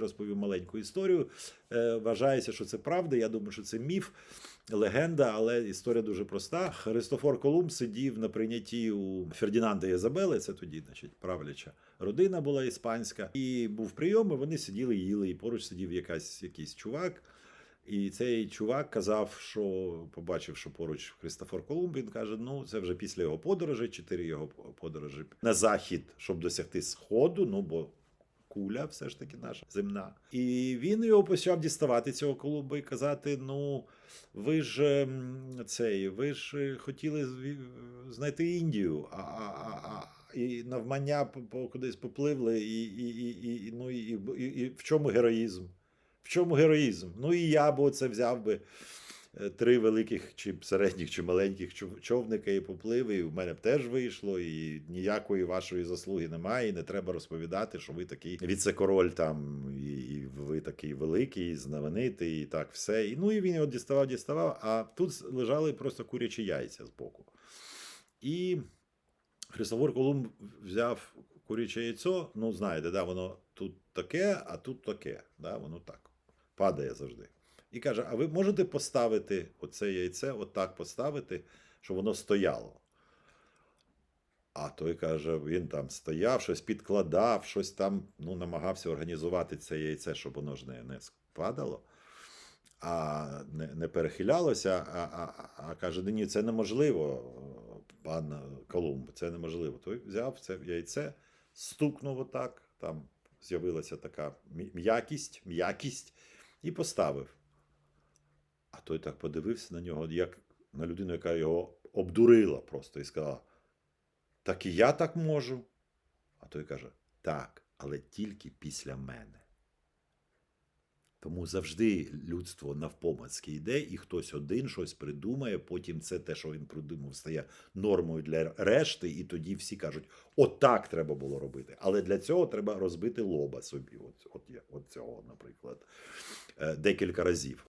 Розповів маленьку історію. Е, Вважається, що це правда. Я думаю, що це міф, легенда, але історія дуже проста. Христофор Колумб сидів на прийнятті у Фердінанда Ізабели, це тоді, значить, правляча родина була іспанська. І був прийом, і вони сиділи, їли, і поруч сидів якась, якийсь чувак. І цей чувак казав, що побачив, що поруч Христофор Колумб, він каже: ну це вже після його подорожі, чотири його подорожі на захід, щоб досягти сходу. Ну бо куля, все ж таки наша земна. І він його почав діставати цього Колумба і казати: ну, ви ж ем, цей, ви ж е, хотіли знайти Індію, а, а, а, і навмання кудись попливли, і, і, і, і, ну, і, і, і в чому героїзм? В чому героїзм? Ну і я б це взяв би три великих, чи середніх, чи маленьких човника і поплив, і в мене б теж вийшло, і ніякої вашої заслуги немає, і не треба розповідати, що ви такий віце-король там, і, ви такий великий, знаменитий, і так все. І, ну і він його діставав, діставав, а тут лежали просто курячі яйця збоку. І Христофор Колумб взяв куряче яйцо, ну знаєте, да, воно тут таке, а тут таке. Да, воно так. Падає завжди. І каже: а ви можете поставити оце яйце, отак поставити, щоб воно стояло? А той каже, він там стояв, щось підкладав, щось там ну, намагався організувати це яйце, щоб воно ж не, не спадало, а не, не перехилялося, а, а, а каже: ні, це неможливо, пан Колумб, це неможливо. Той взяв це яйце, стукнув отак, там з'явилася така м'якість, м'якість, і поставив. А той так подивився на нього, як на людину, яка його обдурила просто і сказала: Так і я так можу. А той каже: Так, але тільки після мене. Тому завжди людство навпомацьки йде, і хтось один щось придумає. Потім це те, що він придумав, стає нормою для решти, і тоді всі кажуть: отак треба було робити. Але для цього треба розбити лоба собі. От, от, от цього, наприклад, е, декілька разів.